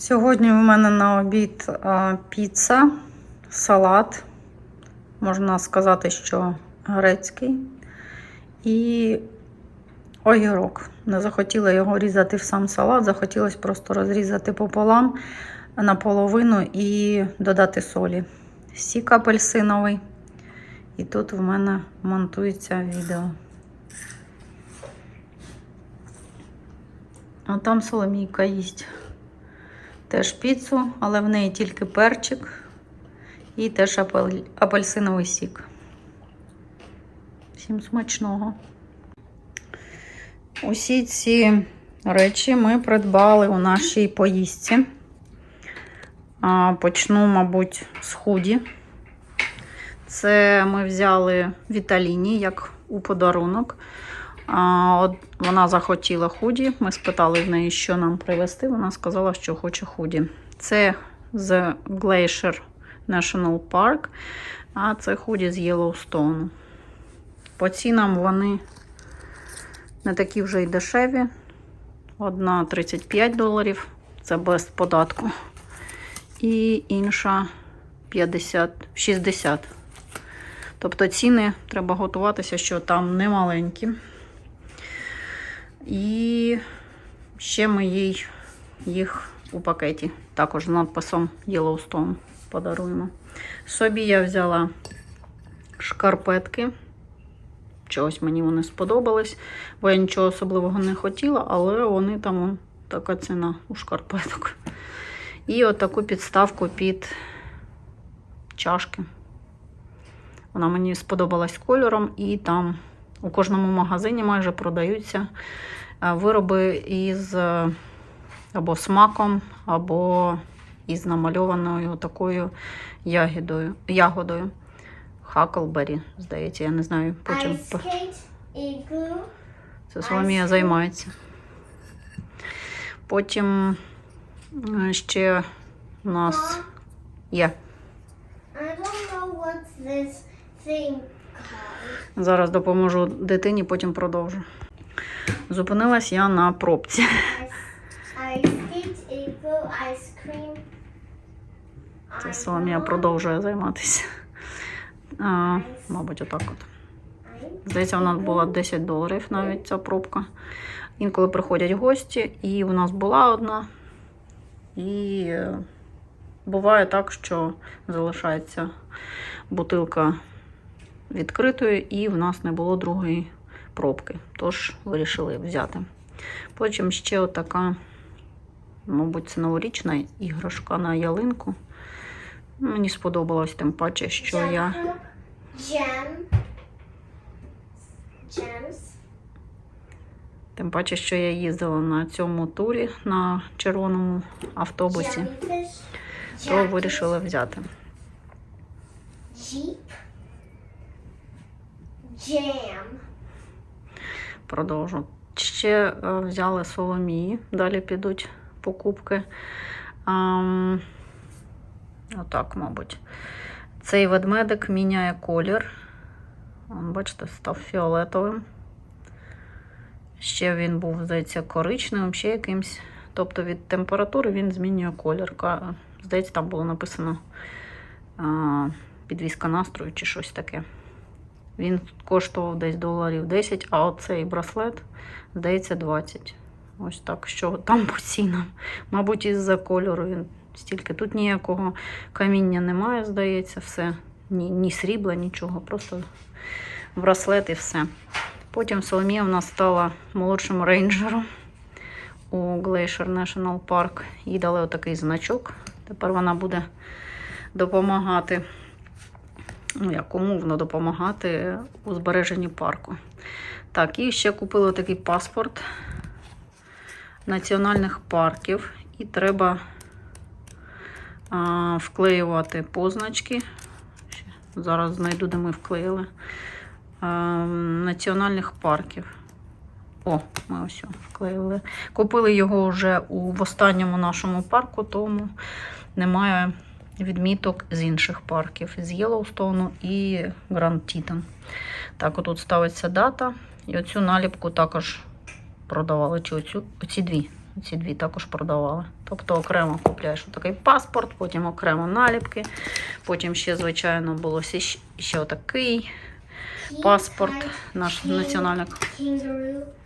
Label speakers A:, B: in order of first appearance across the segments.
A: Сьогодні у мене на обід піца, салат, можна сказати, що грецький, і огірок. Не захотіла його різати в сам салат, захотілося просто розрізати пополам наполовину і додати солі. Сік апельсиновий. І тут в мене монтується відео. А там Соломійка їсть теж піцу, але в неї тільки перчик і теж апель... апельсиновий сік. Всім смачного. Усі ці речі ми придбали у нашій поїздці. Почну, мабуть, з худі. Це ми взяли в Італіні як у подарунок. А, от Вона захотіла худі. Ми спитали в неї, що нам привезти. Вона сказала, що хоче худі. Це з Glacier National Park, а це худі з Єлоустоуну. По цінам вони не такі вже й дешеві. Одна 35 доларів, це без податку. І інша 50, 60. Тобто ціни треба готуватися, що там не маленькі. І ще ми їй їх у пакеті, також з надписом Yellowstone подаруємо. Собі я взяла шкарпетки. Чогось мені вони сподобались, бо я нічого особливого не хотіла, але вони там така ціна у шкарпеток. І отаку підставку під чашки. Вона мені сподобалась кольором, і там у кожному магазині майже продаються е, вироби із е, або смаком, або із намальованою такою ягідою, ягодою. Хаклбері, здається, я не знаю. Потім
B: Ice skate, igloo.
A: це Соломія займається. Потім е, ще у нас є.
B: I don't know what this thing called.
A: Зараз допоможу дитині, потім продовжу. Зупинилась я на пробці. Це Соломія продовжує займатися. А, мабуть, отак от. Здається, у нас була 10 доларів навіть ця пробка. Інколи приходять гості, і у нас була одна. І буває так, що залишається бутилка відкритою, і в нас не було другої пробки. Тож вирішили взяти. Потім ще отака, мабуть, це новорічна іграшка на ялинку. Мені сподобалось тим паче, що я. Тим паче, що я їздила на цьому турі на червоному автобусі, то
B: Jacket,
A: вирішили взяти.
B: Jeep. Jam.
A: Продовжу. Ще е, взяли соломії, далі підуть покупки. Ам, отак, мабуть. Цей ведмедик міняє колір. Бачите, став фіолетовим. Ще він був, здається, коричневим, ще якимсь. Тобто від температури він змінює колір. Здається, там було написано підвізка настрою чи щось таке. Він коштував десь доларів 10, а оцей браслет, здається, 20. Ось так, що там по цінам. Мабуть, із-за кольору він стільки. Тут ніякого каміння немає, здається, все. Ні, ні срібла, нічого, просто браслет і все. Потім Соломія в нас стала молодшим рейнджером у Glacier National Park. Їй дали отакий значок. Тепер вона буде допомагати ну, як умовно допомагати у збереженні парку. Так, і ще купили такий паспорт національних парків. І треба а, вклеювати позначки. Зараз знайду, де ми вклеїли. А, національних парків. О, ми ось вклеїли. Купили його вже у, в останньому нашому парку, тому немає відміток з інших парків, з Єлоустоуну і Гранд Тітан. Так, отут ставиться дата. І оцю наліпку також продавали. Чи оцю, оці дві. Оці дві також продавали. Тобто окремо купляєш такий паспорт, потім окремо наліпки, потім ще, звичайно, було ще, ще отакий паспорт наш національних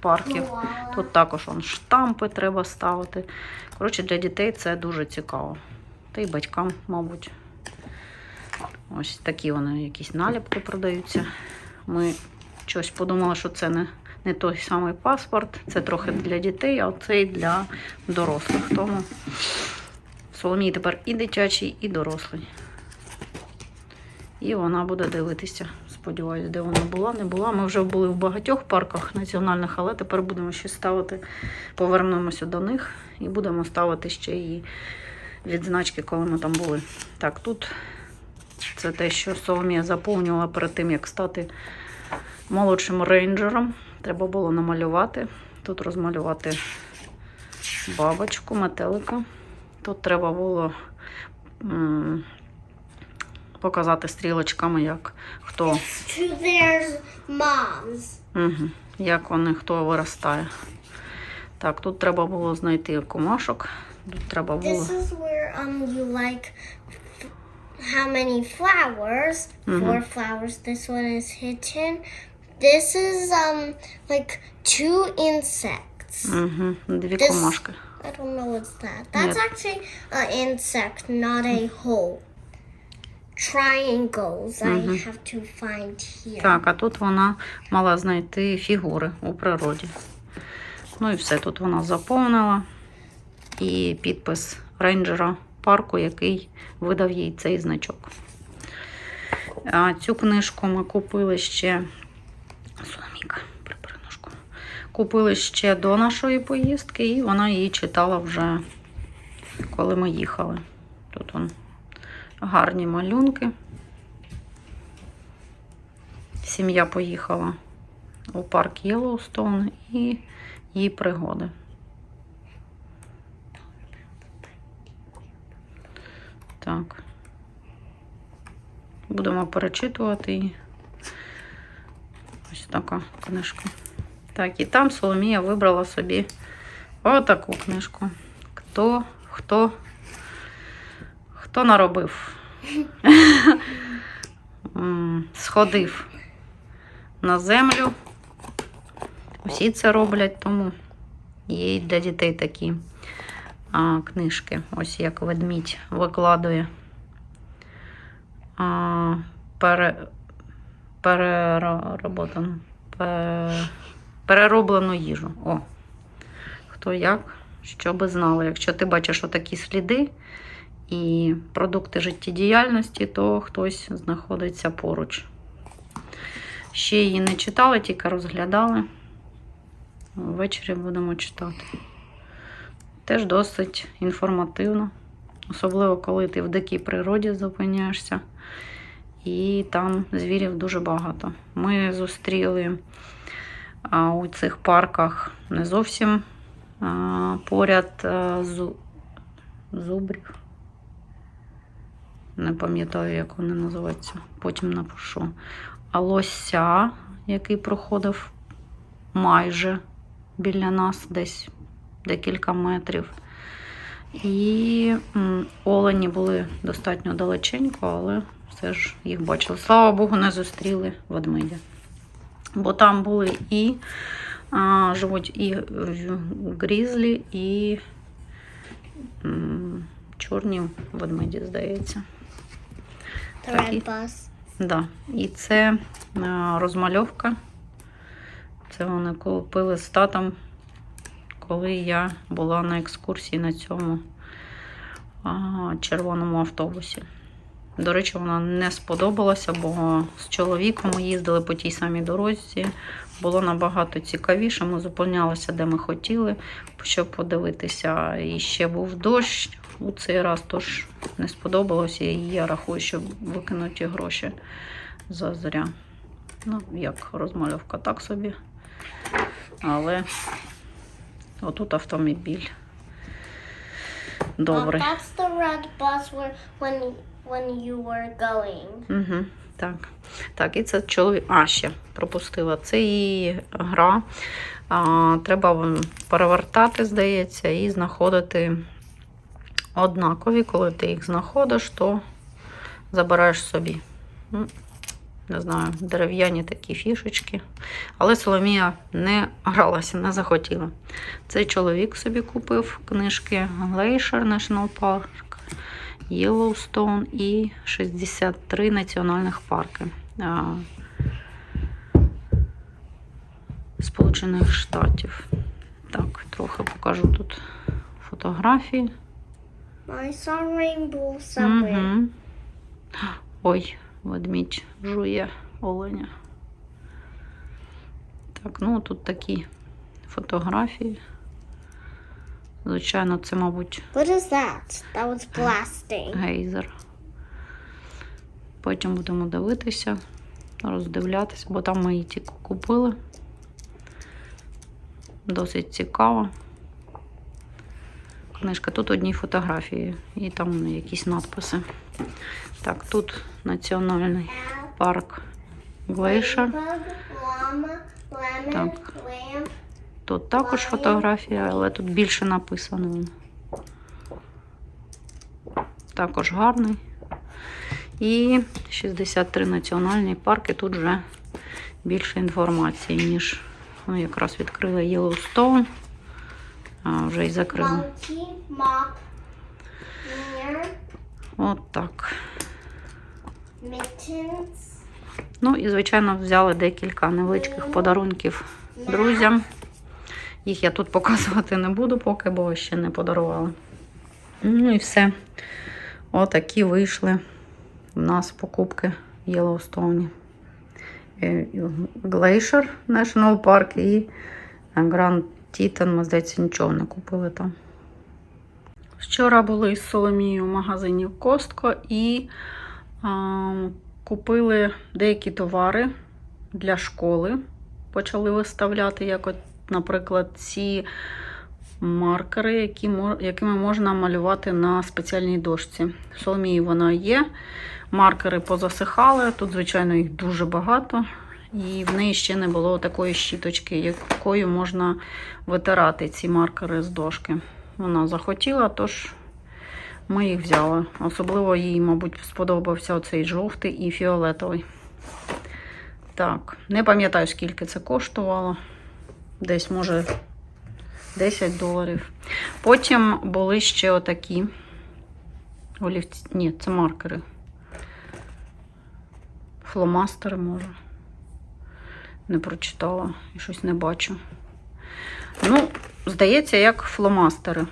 A: парків. Тут також он, штампи треба ставити. Коротше, для дітей це дуже цікаво. Та й батькам, мабуть. Ось такі вони якісь наліпки продаються. Ми щось подумали, що це не, не той самий паспорт, це трохи для дітей, а цей для дорослих. Тому Соломії тепер і дитячий, і дорослий. І вона буде дивитися. Сподіваюсь, де вона була, не була. Ми вже були в багатьох парках національних, але тепер будемо ще ставити, повернемося до них і будемо ставити ще і відзначки, коли ми там були. Так, тут це те, що Соломія заповнювала перед тим, як стати молодшим рейнджером. Треба було намалювати. Тут розмалювати бабочку, метелика. Тут треба було м, показати стрілочками, як хто, угу, як вони, хто виростає. Так, тут треба було знайти комашок. Тут треба було.
B: This is where um you like how many flowers? Four flowers. This one is hidden. This is um like two insects.
A: Угу, дві
B: This-
A: комашки.
B: I don't know what's that. That's
A: Yeah.
B: actually an insect, not a hole. Triangles. I have to find here.
A: Так, а тут вона мала знайти фігури у природі. Ну і все, тут вона заповнила. І підпис рейнджера парку, який видав їй цей значок. Цю книжку ми купили ще. Соломіка. Купили ще до нашої поїздки, і вона її читала вже, коли ми їхали. Тут вон гарні малюнки. Сім'я поїхала у парк Єлоустоун і її пригоди. Так. Будемо перечитувати її. Ось така книжка. Так, і там Соломія вибрала собі отаку книжку. Хто, хто, хто наробив? Сходив на землю. Усі це роблять, тому є для дітей такі а, книжки. Ось як ведмідь викладує а, пере, переработану, пе- перероблену їжу. О, хто як, що би знали. Якщо ти бачиш отакі сліди і продукти життєдіяльності, то хтось знаходиться поруч. Ще її не читали, тільки розглядали. Ввечері будемо читати. Теж досить інформативно. Особливо, коли ти в дикій природі зупиняєшся. І там звірів дуже багато. Ми зустріли а, у цих парках не зовсім а, поряд а, зу, зубрів. Не пам'ятаю, як вони називаються. Потім напишу. А лося, який проходив майже біля нас, десь декілька метрів. І олені були достатньо далеченько, але все ж їх бачили. Слава Богу, не зустріли ведмедя. Бо там були і а, живуть і е, грізлі, і м, чорні ведмеді, здається.
B: Bus.
A: Да. І це е, розмальовка. Це вони купили з татом, коли я була на екскурсії на цьому червоному автобусі. До речі, вона не сподобалася, бо з чоловіком ми їздили по тій самій дорозі. Було набагато цікавіше. Ми зупинялися, де ми хотіли, щоб подивитися. І ще був дощ у цей раз, тож не сподобалося. І я рахую, що викинуті гроші зазря. Ну, як розмальовка, так собі. Але отут автомобіль. Добре.
B: Well, that's the red bus where when when you were going.
A: Угу, так. Так, і це чоловік. А, ще пропустила. Це і гра. А, треба перевертати, здається, і знаходити однакові, коли ти їх знаходиш, то забираєш собі. Не знаю, дерев'яні такі фішечки. Але Соломія не гралася, не захотіла. Цей чоловік собі купив книжки Glacier National Park, Yellowstone і 63 національних парки Сполучених Штатів. Так, трохи покажу тут фотографії.
B: I saw rainbow somewhere.
A: Угу. Ой, ведмідь жує оленя. Так, ну тут такі фотографії. Звичайно, це, мабуть,
B: What is that? That was blasting.
A: гейзер. Потім будемо дивитися, роздивлятися, бо там ми її тільки купили. Досить цікаво. Книжка. Тут одні фотографії і там якісь надписи. Так, тут національний парк
B: lemon,
A: Так. Тут також фотографія, але тут більше написано. Також гарний. І 63 національні парки. Тут вже більше інформації, ніж ну, якраз відкрила Yellowstone, а вже й закрила. От так. Ну і, звичайно, взяли декілька невеличких подарунків друзям. Їх я тут показувати не буду, поки бо ще не подарували. Ну і все. Отакі вийшли в нас покупки в Єлоустоуні. Е, Glacier National Park і Grand Teton, ми, здається, нічого не купили там. Вчора були з Соломією в магазині Костко і а, купили деякі товари для школи. Почали виставляти, як, от, наприклад, ці маркери, які, якими можна малювати на спеціальній дошці. В Соломії вона є. Маркери позасихали. Тут, звичайно, їх дуже багато. І в неї ще не було такої щіточки, якою можна витирати ці маркери з дошки. Вона захотіла, тож ми їх взяли. Особливо їй, мабуть, сподобався оцей жовтий і фіолетовий. Так, не пам'ятаю, скільки це коштувало. Десь, може, 10 доларів. Потім були ще отакі олівці. Ні, це маркери. Фломастери, може. Не прочитала і щось не бачу. Ну, здається, як фломастери.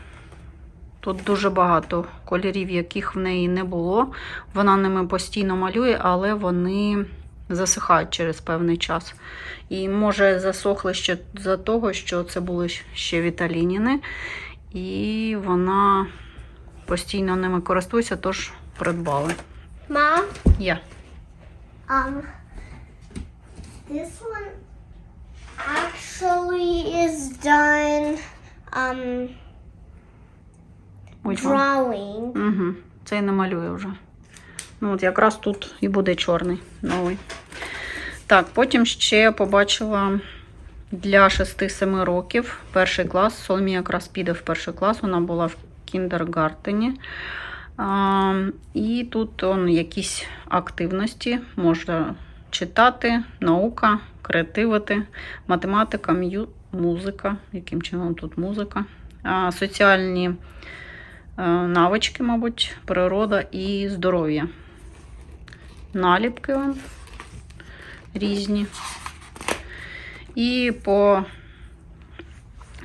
A: Тут дуже багато кольорів, яких в неї не було. Вона ними постійно малює, але вони засихають через певний час. І може засохли ще за того, що це були ще віталініни. І вона постійно ними користується, тож придбали.
B: Mom,
A: Я.
B: um, this one actually is done, um,
A: Which one?
B: drawing.
A: Угу. Цей не малює вже. Ну, от якраз тут і буде чорний новий. Так, потім ще побачила для 6-7 років перший клас. Соломія якраз піде в перший клас, вона була в кіндергартені. А, і тут он, якісь активності можна читати, наука, креативити, математика, м'ю, музика. Яким чином тут музика? Соціальні е, навички, мабуть, природа і здоров'я. Наліпки вон різні. І по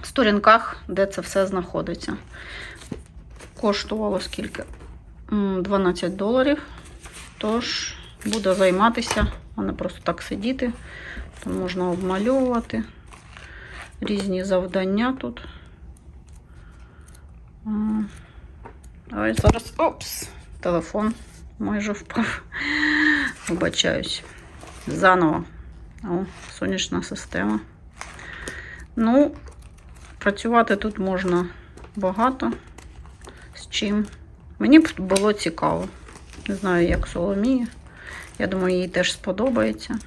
A: сторінках, де це все знаходиться. Коштувало скільки? 12 доларів. Тож буду займатися, а не просто так сидіти. Там можна обмальовувати різні завдання тут. Ой, зараз. Опс! Телефон майже впав. Вибачаюсь. Заново. О, сонячна система. Ну, працювати тут можна багато з чим. Мені б було цікаво. Не знаю, як Соломія. Я думаю, їй теж сподобається.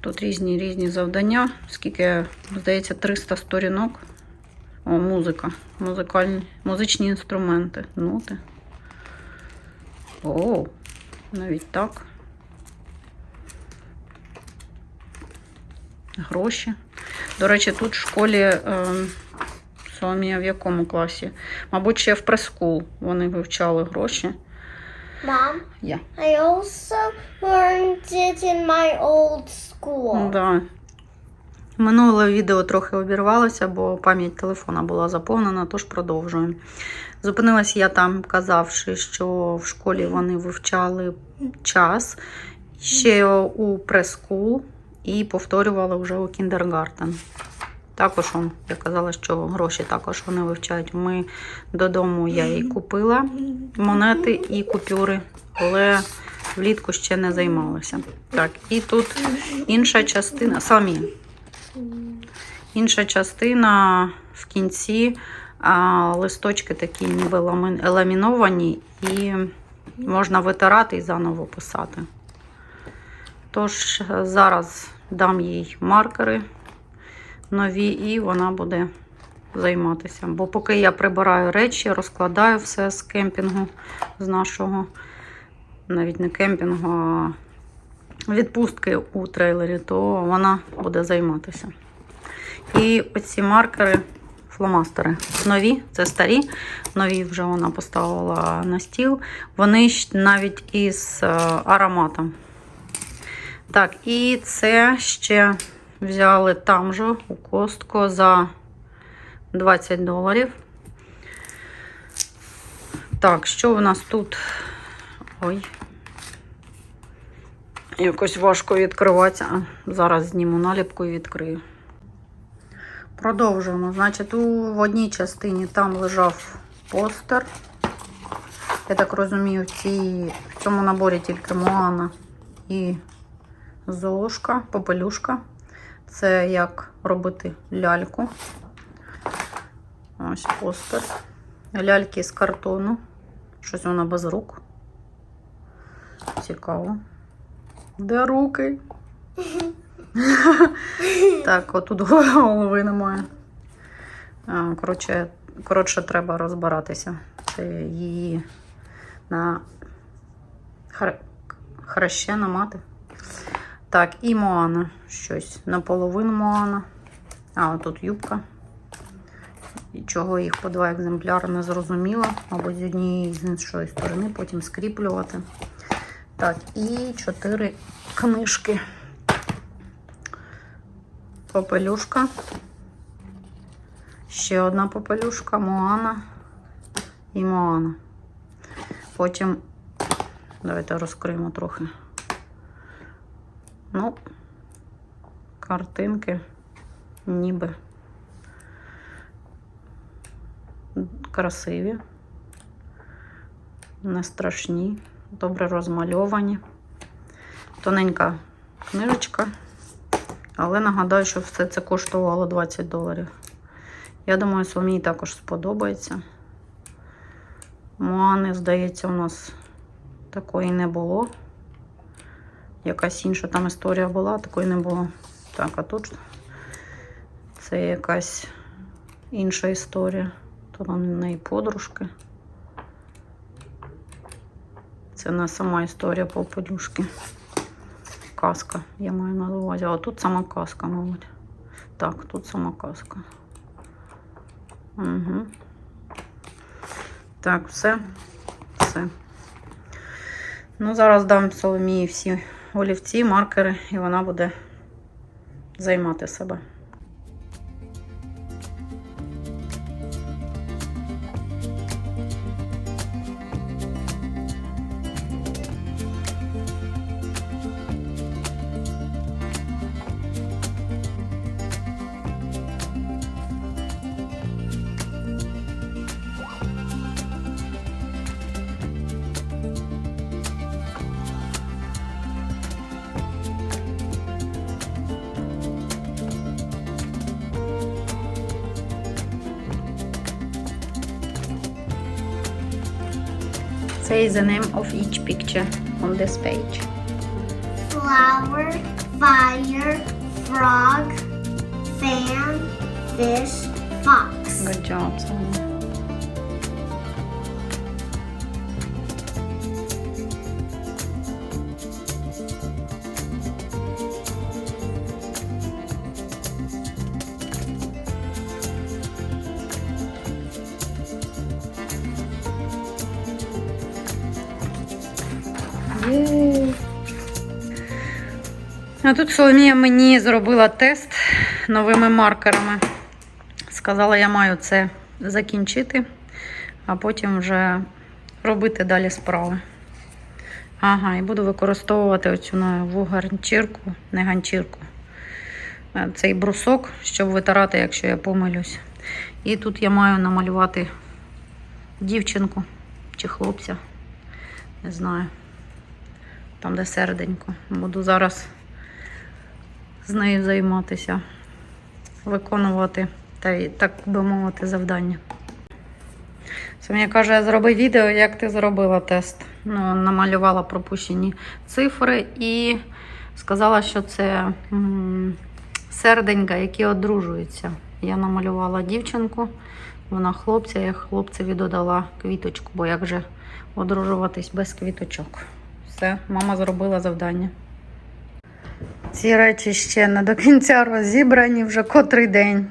A: Тут різні різні завдання. Скільки, здається, 300 сторінок. О, музика. Музикальні, музичні інструменти. Ноти. О, навіть так. Гроші. До речі, тут в школі е, Соломія в якому класі? Мабуть, ще в прескул вони вивчали гроші.
B: Mom,
A: Я.
B: I also learned it in my old school.
A: Да. Минуле відео трохи обірвалося, бо пам'ять телефона була заповнена, тож продовжуємо. Зупинилась я там, казавши, що в школі вони вивчали час ще у прескул і повторювали вже у кіндергартен. Також я казала, що гроші також вони вивчають. Ми додому я їй купила монети і купюри, але влітку ще не займалася. Так, і тут інша частина, самі. Інша частина в кінці а, листочки такі ніби ламіновані, і можна витирати і заново писати. Тож е, зараз дам їй маркери нові, і вона буде займатися. Бо поки я прибираю речі, розкладаю все з кемпінгу, з нашого, навіть не кемпінгу, а відпустки у трейлері, то вона буде займатися. І оці маркери, фломастери. Нові, це старі, нові вже вона поставила на стіл. Вони навіть із е, ароматом. Так, і це ще взяли там же у Костко за 20 доларів. Так, що у нас тут? Ой. Якось важко відкриватися. А, Зараз зніму наліпку і відкрию. Продовжуємо. Значить, у в одній частині там лежав постер. Я так розумію, в, в цьому наборі тільки Моана і Золушка, попелюшка. Це як робити ляльку. Ось постер. Ляльки з картону. Щось вона без рук. Цікаво. Де руки? так, отут голови немає. Коротше, коротше, треба розбиратися. Це її на хр... хрещена мати. Так, і Моана. Щось наполовину Моана. А, тут юбка. І чого їх по два екземпляри не зрозуміло. Мабуть, з однієї з іншої сторони, потім скріплювати. Так, і чотири книжки. Попелюшка. Ще одна попелюшка, Моана і Моана. Потім давайте розкриємо трохи. Ну, картинки ніби красиві, не страшні, добре розмальовані. Тоненька книжечка, але нагадаю, що все це коштувало 20 доларів. Я думаю, Соломії також сподобається. Моани, здається, у нас такої не було. Якась інша там історія була, такої не було. Так, а тут це якась інша історія. Тут у неї подружки. Це не сама історія по подюшки. Казка, я маю на увазі. А тут сама казка, мабуть. Так, тут сама казка. Угу. Так, все. Все. Ну, зараз дам Соломії всі олівці, маркери, і вона буде займати себе. Say the name of each picture on this page.
B: Flower, fire, frog, fan, fish, fox.
A: Good job, Sonia. А тут Соломія мені зробила тест новими маркерами. Сказала, я маю це закінчити, а потім вже робити далі справи. Ага, і буду використовувати оцю нову ганчірку, не ганчірку, цей брусок, щоб витирати, якщо я помилюсь. І тут я маю намалювати дівчинку чи хлопця. Не знаю. Там, де серденько. Буду зараз з нею займатися, виконувати та так би мовити, завдання. Соня каже, зроби відео, як ти зробила тест. Ну, намалювала пропущені цифри і сказала, що це серденька, які одружуються. Я намалювала дівчинку, вона хлопця, я хлопцеві додала квіточку, бо як же одружуватись без квіточок. Все, мама зробила завдання. Ці речі ще не до кінця розібрані вже котрий день.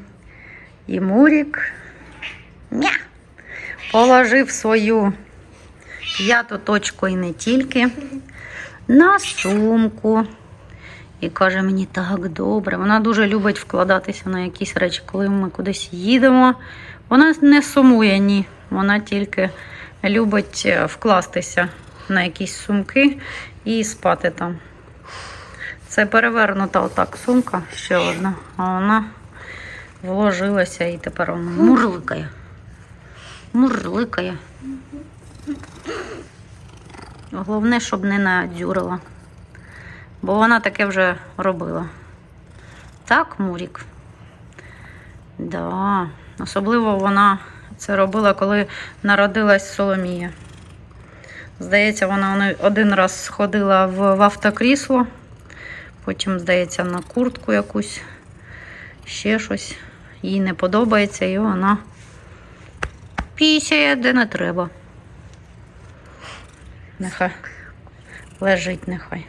A: І Мурік ня, положив свою п'яту точку і не тільки на сумку. І каже мені так добре. Вона дуже любить вкладатися на якісь речі, коли ми кудись їдемо. Вона не сумує, ні. Вона тільки любить е, вкластися на якісь сумки і спати там. Це перевернута отак сумка, ще одна, а вона вложилася і тепер вона мурликає. Мурликає. Головне, щоб не надзюрила. Бо вона таке вже робила. Так, Мурік? Да. Особливо вона це робила, коли народилась Соломія. Здається, вона один раз сходила в, автокрісло, потім, здається, на куртку якусь, ще щось. Їй не подобається, і вона пісяє, де не треба. Нехай лежить, нехай.